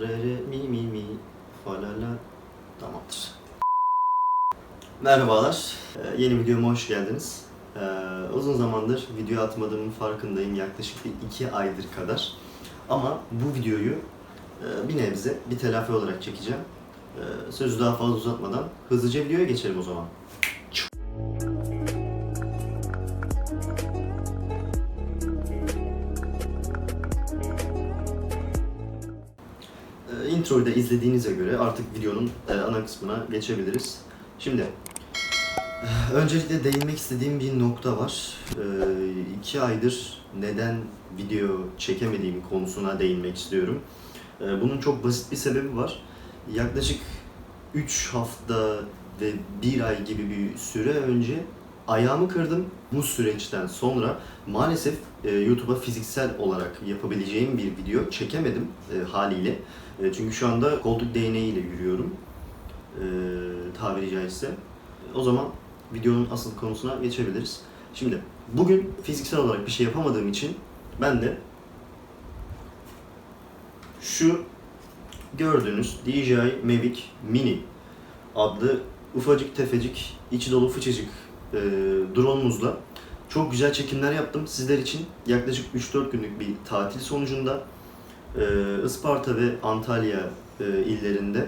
re re mi mi mi fa la la tamamdır. Merhabalar. Ee, yeni videoma hoş geldiniz. Ee, uzun zamandır video atmadığımın farkındayım. Yaklaşık bir iki aydır kadar. Ama bu videoyu e, bir nebze bir telafi olarak çekeceğim. Ee, sözü daha fazla uzatmadan hızlıca videoya geçelim o zaman. Da izlediğinize göre artık videonun e, ana kısmına geçebiliriz. Şimdi öncelikle değinmek istediğim bir nokta var. Ee, iki aydır neden video çekemediğim konusuna değinmek istiyorum. Ee, Bunun çok basit bir sebebi var. Yaklaşık 3 hafta ve 1 ay gibi bir süre önce ayağımı kırdım. Bu süreçten sonra maalesef e, YouTube'a fiziksel olarak yapabileceğim bir video çekemedim e, haliyle. E, çünkü şu anda koltuk değneğiyle yürüyorum. E, tabiri caizse. O zaman videonun asıl konusuna geçebiliriz. Şimdi bugün fiziksel olarak bir şey yapamadığım için ben de şu gördüğünüz DJI Mavic Mini adlı ufacık tefecik, içi dolu fıçıcık e, drone'umuzla çok güzel çekimler yaptım sizler için. Yaklaşık 3-4 günlük bir tatil sonucunda e, Isparta ve Antalya e, illerinde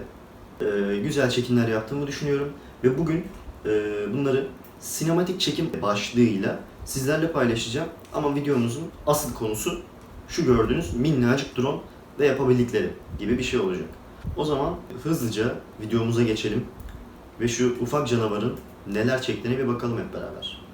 e, güzel çekimler yaptığımı düşünüyorum. Ve bugün e, bunları sinematik çekim başlığıyla sizlerle paylaşacağım. Ama videomuzun asıl konusu şu gördüğünüz minnacık drone ve yapabildikleri gibi bir şey olacak. O zaman hızlıca videomuza geçelim ve şu ufak canavarın neler çektiğine bir bakalım hep beraber.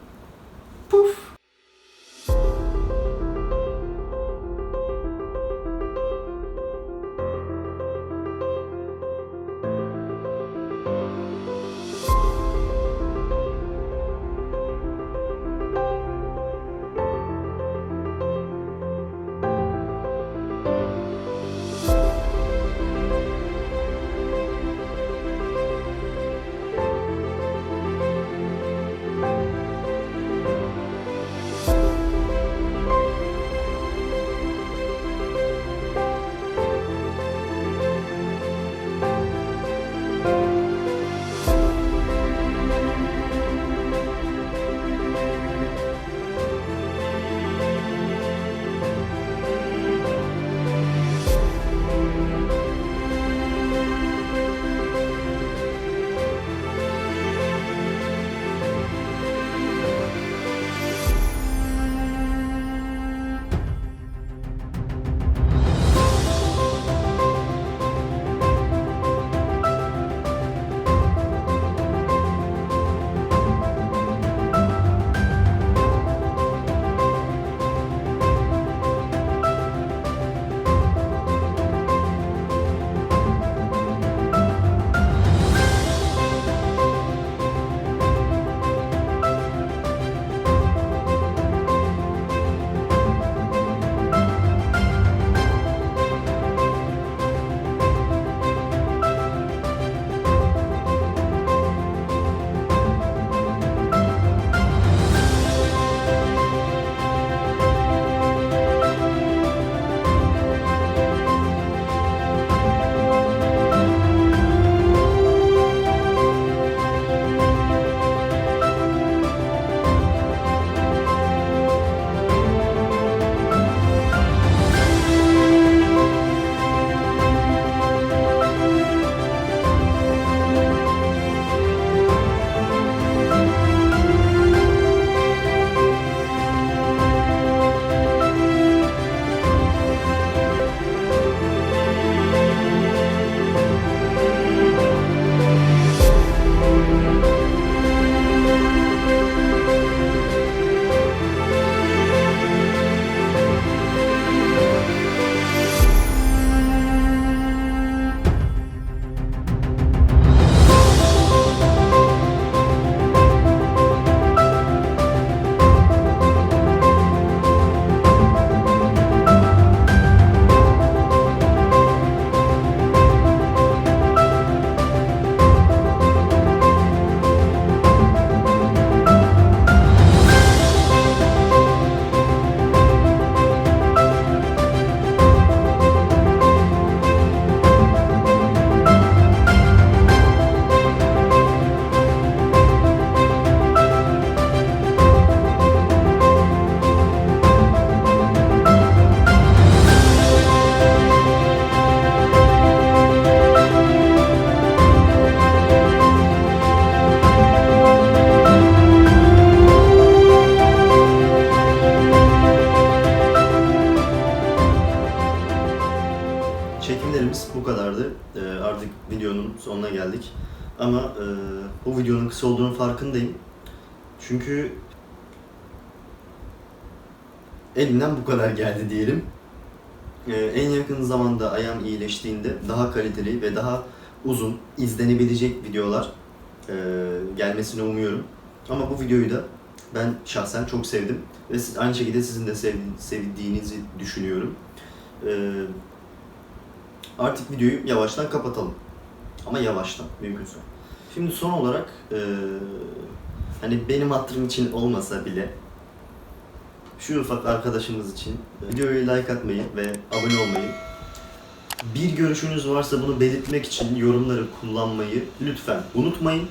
Çekimlerimiz bu kadardı. E, artık videonun sonuna geldik. Ama e, bu videonun kısa olduğunun farkındayım. Çünkü elimden bu kadar geldi diyelim. E, en yakın zamanda ayağım iyileştiğinde daha kaliteli ve daha uzun izlenebilecek videolar e, gelmesini umuyorum. Ama bu videoyu da ben şahsen çok sevdim ve aynı şekilde sizin de sevdiğinizi düşünüyorum. Ee, artık videoyu yavaştan kapatalım. Ama yavaştan mümkünse. Şimdi son olarak e, hani benim hatırım için olmasa bile şu ufak arkadaşımız için videoyu like atmayı ve abone olmayı bir görüşünüz varsa bunu belirtmek için yorumları kullanmayı lütfen unutmayın.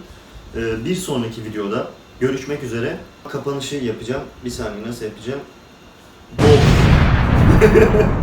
Ee, bir sonraki videoda görüşmek üzere. Kapanışı yapacağım. Bir saniye nasıl yapacağım? Bol.